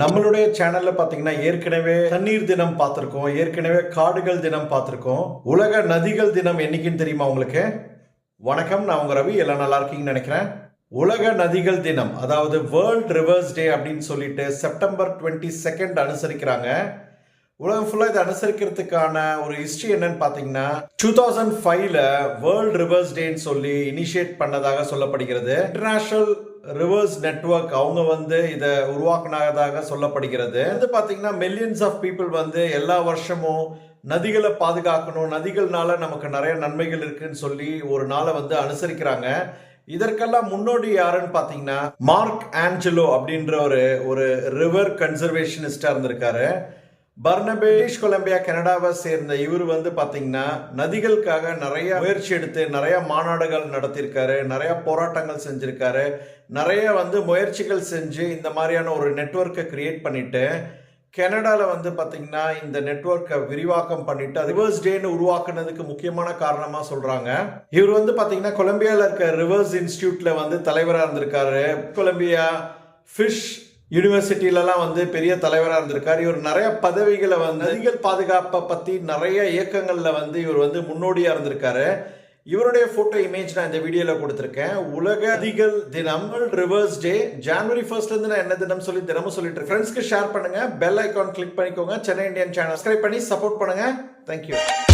நம்மளுடைய சேனல்ல பாத்தீங்கன்னா ஏற்கனவே தண்ணீர் தினம் பார்த்திருக்கோம் ஏற்கனவே காடுகள் தினம் பார்த்திருக்கோம் உலக நதிகள் தினம் என்னைக்குன்னு தெரியுமா உங்களுக்கு? வணக்கம் நான் உங்க ரவி. எல்லாம் நல்லா இருக்கீங்கன்னு நினைக்கிறேன். உலக நதிகள் தினம் அதாவது வேர்ல்ட் ரிவர்ஸ் டே அப்படின்னு சொல்லிட்டு செப்டம்பர் டுவெண்ட்டி செகண்ட் அனுசரிக்கிறாங்க. உலகம் ஃபுல்லாக இதை அனுசரிக்கிறதுக்கான ஒரு ஹிஸ்ட்ரி என்னன்னு பார்த்தீங்கன்னா டூ தௌசண்ட் ஃபைவ்ல வேர்ல்டு ரிவர்ஸ் டேன்னு சொல்லி இனிஷியேட் பண்ணதாக சொல்லப்படுகிறது. இன்டர்நேஷ்னல் ரிவர்ஸ் நெட்வொர்க் அவங்க வந்து இதை உருவாக்குனதாக சொல்லப்படுகிறது. வந்து பார்த்தீங்கன்னா மில்லியன்ஸ் ஆஃப் பீப்புள் வந்து எல்லா வருஷமும் நதிகளை பாதுகாக்கணும் நதிகள்னால நமக்கு நிறைய நன்மைகள் இருக்குன்னு சொல்லி ஒரு நாளை வந்து அனுசரிக்கிறாங்க. இதற்கெல்லாம் முன்னோடி யாருன்னு பார்த்தீங்கன்னா மார்க் ஆஞ்சலோ அப்படின்ற ஒரு ஒரு ரிவர் கன்சர்வேஷனிஸ்டாக இருந்திருக்காரு. பர்னபே பிரிட்டிஷ் கொலம்பியா கனடாவை சேர்ந்த இவர் வந்து பார்த்தீங்கன்னா நதிகளுக்காக நிறைய முயற்சி எடுத்து நிறைய மாநாடுகள் நடத்தியிருக்காரு நிறைய போராட்டங்கள் செஞ்சிருக்காரு. நிறைய வந்து முயற்சிகள் செஞ்சு இந்த மாதிரியான ஒரு நெட்வொர்க்கை கிரியேட் பண்ணிட்டு கனடாவில் வந்து பார்த்தீங்கன்னா இந்த நெட்வொர்க்கை விரிவாக்கம் பண்ணிட்டு ரிவர்ஸ் டேன்னு உருவாக்குனதுக்கு முக்கியமான காரணமாக சொல்கிறாங்க இவர் வந்து பார்த்தீங்கன்னா கொலம்பியாவில் இருக்க ரிவர்ஸ் இன்ஸ்டியூட்டில் வந்து தலைவராக இருந்திருக்காரு. கொலம்பியா ஃபிஷ் யூனிவர்சிட்டிலலாம் வந்து பெரிய தலைவராக இருந்திருக்காரு. இவர் நிறைய பதவிகளை வந்து நதிகள் பாதுகாப்பை பற்றி நிறைய இயக்கங்களில் வந்து இவர் வந்து முன்னோடியாக இருந்திருக்காரு. இவருடைய ஃபோட்டோ இமேஜ் நான் இந்த வீடியோவில் கொடுத்துருக்கேன். உலக நதிகள் தினம் ரிவர்ஸ் டே ஜான்வரி ஃபர்ஸ்ட்லேருந்து நான் என்ன தினம் சொல்லி தினமும் சொல்லிட்டு இருக்கேன். ஃப்ரெண்ட்ஸ்க்கு ஷேர் பண்ணுங்கள் பெல் ஐக்கான் கிளிக் பண்ணிக்கோங்க. சென்னை இந்தியன் சேனல் சப்ஸ்கிரைப் பண்ணி சப்போர்ட் பண்ணுங்கள் தேங்க்யூ